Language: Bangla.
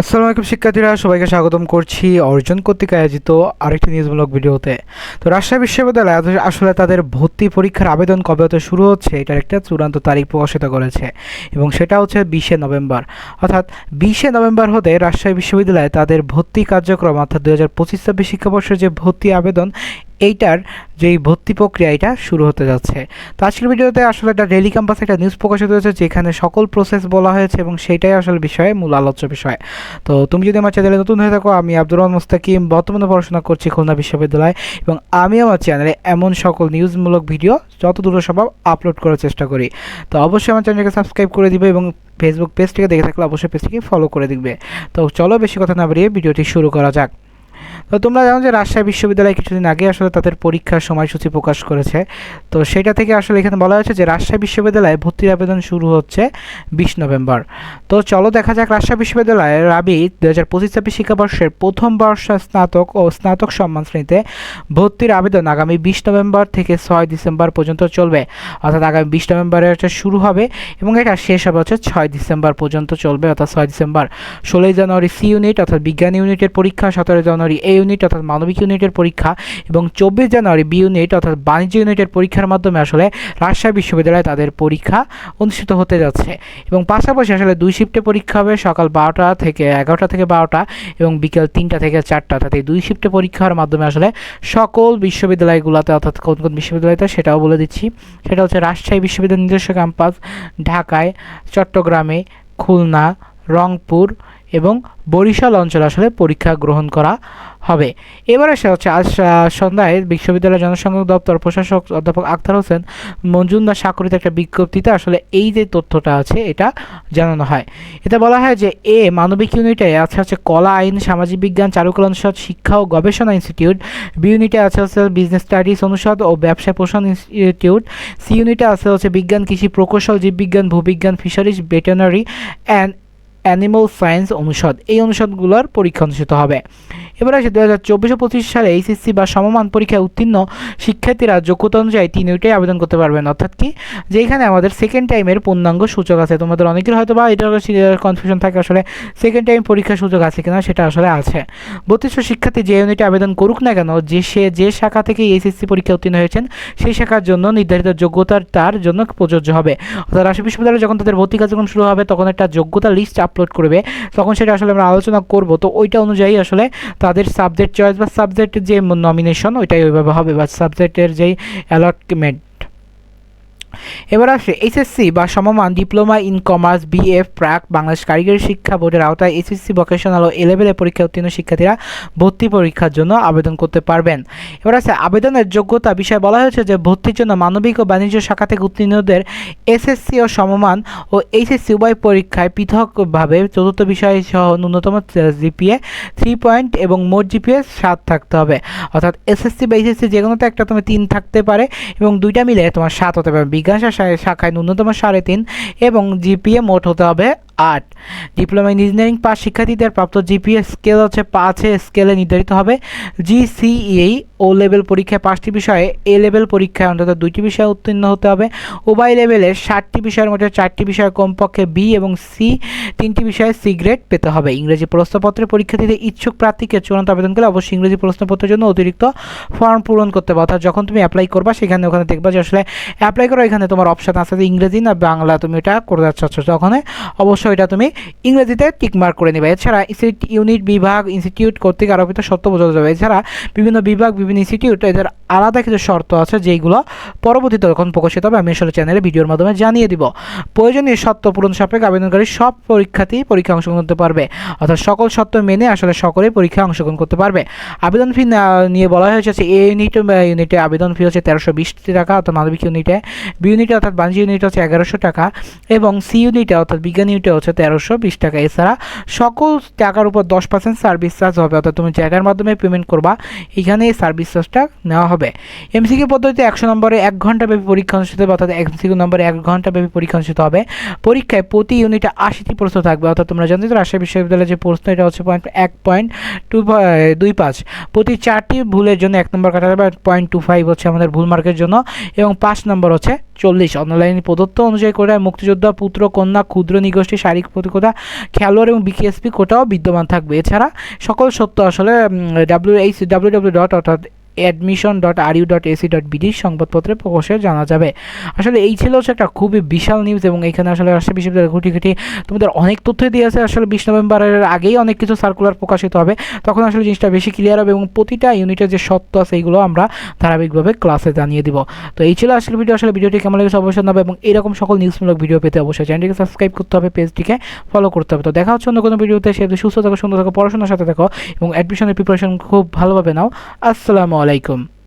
আসসালামু আলাইকুম শিক্ষার্থীরা, সবাইকে স্বাগতম করছি অর্জন কর্তৃক আয়োজিত আরেকটি নিউজমূলক ভিডিওতে। তো রাজশাহী বিশ্ববিদ্যালয় আসলে তাদের ভর্তি পরীক্ষার আবেদন কবে হতে শুরু হচ্ছে, এটার একটা চূড়ান্ত তারিখ প্রকাশিত করেছে এবং সেটা হচ্ছে বিশে নভেম্বর। অর্থাৎ বিশে নভেম্বর হতে রাজশাহী বিশ্ববিদ্যালয়ে তাদের ভর্তি কার্যক্রম, অর্থাৎ দু হাজার পঁচিশ ছাব্বিশ শিক্ষাবর্ষের যে ভর্তি আবেদন এইটার যেই ভর্তি প্রক্রিয়া, এটা শুরু হতে যাচ্ছে। তো আজকের ভিডিওতে আসলে একটা ডেলি ক্যাম্পাসে একটা নিউজ প্রকাশিত হয়েছে, যেখানে সকল প্রসেস বলা হয়েছে এবং সেটাই আসলে বিষয়ে মূল আলোচ্য বিষয়। তো তুমি যদি আমার চ্যানেলে নতুন হয়ে থাকো, আমি আব্দুর রহমান মুস্তাকিম, বর্তমানে পড়াশোনা করছি খুলনা বিশ্ববিদ্যালয় এবং আমি আমার চ্যানেলে এমন সকল নিউজমূলক ভিডিও যত দ্রুত সম্ভব আপলোড করার চেষ্টা করি। তো অবশ্যই আমার চ্যানেলকে সাবস্ক্রাইব করে দিবে এবং ফেসবুক পেজটিকে দেখে থাকলে অবশ্যই পেজটিকে ফলো করে দিবে তো চলো বেশি কথা না বাড়িয়ে ভিডিওটি শুরু করা যাক। তো তোমরা জানো যে রাজশাহী বিশ্ববিদ্যালয় কিছুদিন আগে আসলে তাদের পরীক্ষার সময়সূচি প্রকাশ করেছে। তো সেটা থেকে আসলে এখানে বলা হয়েছে যে রাজশাহী বিশ্ববিদ্যালয়ে ভর্তির আবেদন শুরু হচ্ছে বিশ নভেম্বর। তো চলো দেখা যাক রাজশাহী বিশ্ববিদ্যালয়ের রাবি দু হাজার পঁচিশ ছাব্বিশ শিক্ষাবর্ষের প্রথম বর্ষ স্নাতক ও স্নাতক সম্মান শ্রেণীতে ভর্তির আবেদন আগামী বিশ নভেম্বর থেকে ছয় ডিসেম্বর পর্যন্ত চলবে। অর্থাৎ আগামী বিশ নভেম্বরে হচ্ছে শুরু হবে এবং এটা শেষ হবে হচ্ছে ছয় ডিসেম্বর পর্যন্ত চলবে, অর্থাৎ ছয় ডিসেম্বর। ষোলোই জানুয়ারি সি ইউনিট অর্থাৎ বিজ্ঞান ইউনিটের পরীক্ষা সতেরো জানুয়ারি এ ইউনিট অর্থাৎ মানবিক ইউনিটের পরীক্ষা এবং চব্বিশ জানুয়ারি বি ইউনিট অর্থাৎ বাণিজ্য ইউনিটের পরীক্ষার মাধ্যমে আসলে রাজশাহী বিশ্ববিদ্যালয়ে তাদের পরীক্ষা অনুষ্ঠিত হতে যাচ্ছে। এবং পাশাপাশি আসলে দুই শিফটে পরীক্ষা হবে সকাল বারোটা থেকে এগারোটা থেকে বারোটা এবং বিকেল তিনটা থেকে চারটা। অর্থাৎ এই দুই শিফটে পরীক্ষার মাধ্যমে আসলে সকল বিশ্ববিদ্যালয়গুলোতে অর্থাৎ কোন কোন বিশ্ববিদ্যালয়তে সেটাও বলে দিচ্ছি। সেটা হচ্ছে রাজশাহী বিশ্ববিদ্যালয় নিজস্ব ক্যাম্পাস ঢাকায়, চট্টগ্রামে, খুলনা রংপুর এবং বরিশাল অঞ্চলে আসলে পরীক্ষা গ্রহণ করা হবে। এবারে সে হচ্ছে আজ সন্ধ্যায় বিশ্ববিদ্যালয় জনসংখ্যা দপ্তর প্রশাসক অধ্যাপক আক্তার হোসেন মঞ্জুরদার স্বাক্ষরিত একটা বিজ্ঞপ্তিতে আসলে এই যে তথ্যটা আছে, এটা জানানো হয়। এতে বলা হয় যে এ মানবিক ইউনিটে আছে হচ্ছে কলা আইন, সামাজিক বিজ্ঞান, চারুকলা অনুষদ, শিক্ষা ও গবেষণা ইনস্টিটিউট। বি ইউনিটে আছে হচ্ছে বিজনেস স্টাডিজ অনুষদ ও ব্যবসা পোষণ ইনস্টিটিউট। সি ইউনিটে আছে হচ্ছে বিজ্ঞান, কৃষি প্রকৌশল, জীববিজ্ঞান, ভূবিজ্ঞান, fisheries veterinary and animal science অনুষদ। এই অনুষদগুলোর পরীক্ষা অনুষ্ঠিত হবে। এবার আসে দু হাজার চব্বিশ পঁচিশ সালে এইচএসসি বা সমমান পরীক্ষায় উত্তীর্ণ শিক্ষার্থীরা যোগ্যতা অনুযায়ী তিন ইউনিটে আবেদন করতে পারবেন। অর্থাৎ কি? যে এখানে আমাদের সেকেন্ড টাইমের পূর্ণাঙ্গ সূচক আছে। তোমাদের অনেকের হয়তো বা এটার কনফিউশন থাকে আসলে সেকেন্ড টাইম পরীক্ষার সুযোগ আছে কিনা সেটা আসলে আছে। বত্রিশ শিক্ষার্থী যে ইউনিটে আবেদন করুক না কেন, যে সে যে শাখা থেকে এইচএসসি পরীক্ষা উত্তীর্ণ হয়েছেন, সেই শাখার জন্য নির্ধারিত যোগ্যতার তার জন্য প্রযোজ্য হবে। অর্থাৎ রাজশাহী বিশ্ববিদ্যালয়ে যখন তাদের ভর্তি কার্যক্রম শুরু হবে, তখন একটা যোগ্যতা লিস্ট আপলোড করবে। তখন সেটা আসলে আমরা আলোচনা করব। তো ওইটা অনুযায়ী আসলে তাদের সাবজেক্ট চয়েস বা সাবজেক্টের যে নমিনেশন ওইটাই ওইভাবে হবে। বা সাবজেক্টের যেই অ্যালটমেন্ট এবার আসে এসএসসি বা সমমান ডিপ্লোমা ইন কমার্স বিএফ প্রাক বাংলাদেশ কারিগরি শিক্ষা বোর্ডের আওতায় এসএসসি ভোকেশনাল ও এ লেভেলের পরীক্ষা উত্তীর্ণ শিক্ষার্থীরা ভর্তি পরীক্ষার জন্য আবেদন করতে পারবেন। এবার আছে আবেদনের যোগ্যতা বিষয়ে বলা হয়েছে যে ভর্তির জন্য মানবিক ও বাণিজ্য শাখা থেকে উত্তীর্ণদের এসএসসি ও সমমান ও এইচএসসি উভয় পরীক্ষায় পৃথকভাবে চতুর্থ বিষয় সহ ন্যূনতম জিপিএ থ্রি পয়েন্ট এবং মোট জিপিএ সাত থাকতে হবে। অর্থাৎ এসএসসি বা এইচএসসি যে কোনোতে একটা, তুমি তিন থাকতে পারে এবং দুইটা মিলে তোমার সাত হতে পারে। শাখায় শাখায় ন্যূনতম সাড়ে তিন এবং জিপিএ মোট হতে হবে আট। ডিপ্লোমা ইঞ্জিনিয়ারিং পাস শিক্ষার্থীদের প্রাপ্ত জিপিএ স্কেল হচ্ছে পাঁচে স্কেলে নির্ধারিত হবে। জিসিই ও লেভেল পরীক্ষায় পাঁচটি বিষয়ে এ লেভেল পরীক্ষায় অন্তত দুইটি বিষয়ে উত্তীর্ণ হতে হবে। উভয় লেভেলে ষাটটি বিষয়ের মধ্যে চারটি বিষয়ে কমপক্ষে বি এবং সি তিনটি বিষয়ে সি গ্রেড পেতে হবে। ইংরেজি প্রশ্নপত্রের পরীক্ষার্থীদের ইচ্ছুক প্রার্থীকে চূড়ান্ত আবেদন করলে অবশ্যই ইংরেজি প্রশ্নপত্রের জন্য অতিরিক্ত ফর্ম পূরণ করতে হবে। অর্থাৎ যখন তুমি অ্যাপ্লাই করবা, সেখানে ওখানে দেখবা যে আসলে অ্যাপ্লাই করো এখানে তোমার অপশান আছে ইংরেজি না বাংলা তুমি এটা করে যাচ্ছ। তখন অবশ্যই এটা তুমি ইংরেজিতে টিকমার্ক করে নেবে। এছাড়া ইউনিট বিভাগ ইনস্টিটিউট কর্তৃক আরোপিত শর্ত বোঝাতে যাবে। এছাড়া বিভিন্ন বিভাগ, বিভিন্ন ইনস্টিটিউট এদের আলাদা কিছু শর্ত আছে যেইগুলো পরবর্তীতে যখন প্রকাশিত হবে। আমি আসলে চ্যানেলে ভিডিওর মাধ্যমে জানিয়ে দিব। প্রয়োজনীয় শর্ত পূরণ সাপেক্ষে আবেদনকারী সব পরীক্ষাতেই পরীক্ষা অংশগ্রহণ করতে পারবে। অর্থাৎ সকল শর্ত মেনে আসলে সকলেই পরীক্ষায় অংশগ্রহণ করতে পারবে। আবেদন ফি নিয়ে বলা হয়েছে এ ইউনিট ইউনিটে আবেদন ফি হচ্ছে তেরোশো বিশ টাকা, অর্থাৎ মানবিক ইউনিটে বি ইউনিটে অর্থাৎ বাণিজ্য ইউনিট হচ্ছে এগারোশো টাকা এবং সি ইউনিটে অর্থাৎ বিজ্ঞান ইউনিটে হচ্ছে তেরোশো বিশ টাকা। এছাড়া সকল টাকার উপর দশ পার্সেন্ট সার্ভিস চার্জ হবে, অর্থাৎ তুমি জায়গার মাধ্যমে পেমেন্ট করবা, এখানে এই সার্ভিস চার্জটা নেওয়া হবে। হবে এমসিকিউ পদ্ধতিতে একশো নম্বরে এক ঘণ্টা ব্যাপী পরীক্ষা অনুষ্ঠিত হবে, অর্থাৎ এমসিকিউ নম্বরে এক ঘণ্টা ব্যাপী পরীক্ষা অনুষ্ঠিত হবে। পরীক্ষায় প্রতি ইউনিটে আশিটি প্রশ্ন থাকবে, অর্থাৎ তোমরা জানতে তো রাজশাহী বিশ্ববিদ্যালয়ের যে প্রশ্ন, এটা হচ্ছে পয়েন্ট এক পয়েন্ট টু দুই পাঁচ। প্রতি চারটি ভুলের জন্য এক নম্বর কাটা যাবে পয়েন্ট টু ফাইভ হচ্ছে আমাদের ভুল মার্কের জন্য, এবং পাঁচ নম্বর হচ্ছে চল্লিশ। অনলাইন প্রদত্ত অনুযায়ী করে মুক্তিযোদ্ধা, পুত্র, কন্যা, ক্ষুদ্র, নিগোষ্ঠী, শারীরিক প্রতিকতা খেলোয়াড় এবং বিকেএসপি কোটাও বিদ্যমান থাকবে। এছাড়া সকল সত্য আসলে W H W W dot অর্থাৎ admission dot R U dot AC dot BD সংবাদপত্রে প্রকাশে জানা যাবে। আসলে এই ছিল হচ্ছে একটা খুবই বিশাল নিউজ এবং এখানে আসলে রাজশাহী বিশ্ববিদ্যালয়ের ঘুটি ঘুটি তোমাদের অনেক তথ্যই দিয়েছে আসলে বিশ নভেম্বরের আগেই অনেক কিছু সার্কুলার প্রকাশিত হবে। তখন আসলে জিনিসটা বেশি ক্লিয়ার হবে এবং প্রতিটা ইউনিটের যে সত্য আছে এইগুলো আমরা ধারাবাহিকভাবে ক্লাসে জানিয়ে দিব। তো এই ছিল আসলে ভিডিও আসলে ভিডিওটি কেমন লেগেছে অবশ্যই জানাবে এবং এরকম সকল নিউজমূলক ভিডিও পেতে অবশ্যই চ্যানেলটিকে সাবস্ক্রাইব করতে হবে পেজটিকে ফলো করতে হবে। তো দেখা হচ্ছে অন্য কোনো ভিডিওতে সেহেতু সুস্থ থাকো, সুন্দর থাকো, পড়াশোনার সাথে থাকো এবং অ্যাডমিশনের প্রিপারেশন খুব ভালোভাবে নাও। আসসালামু আলাইকুম।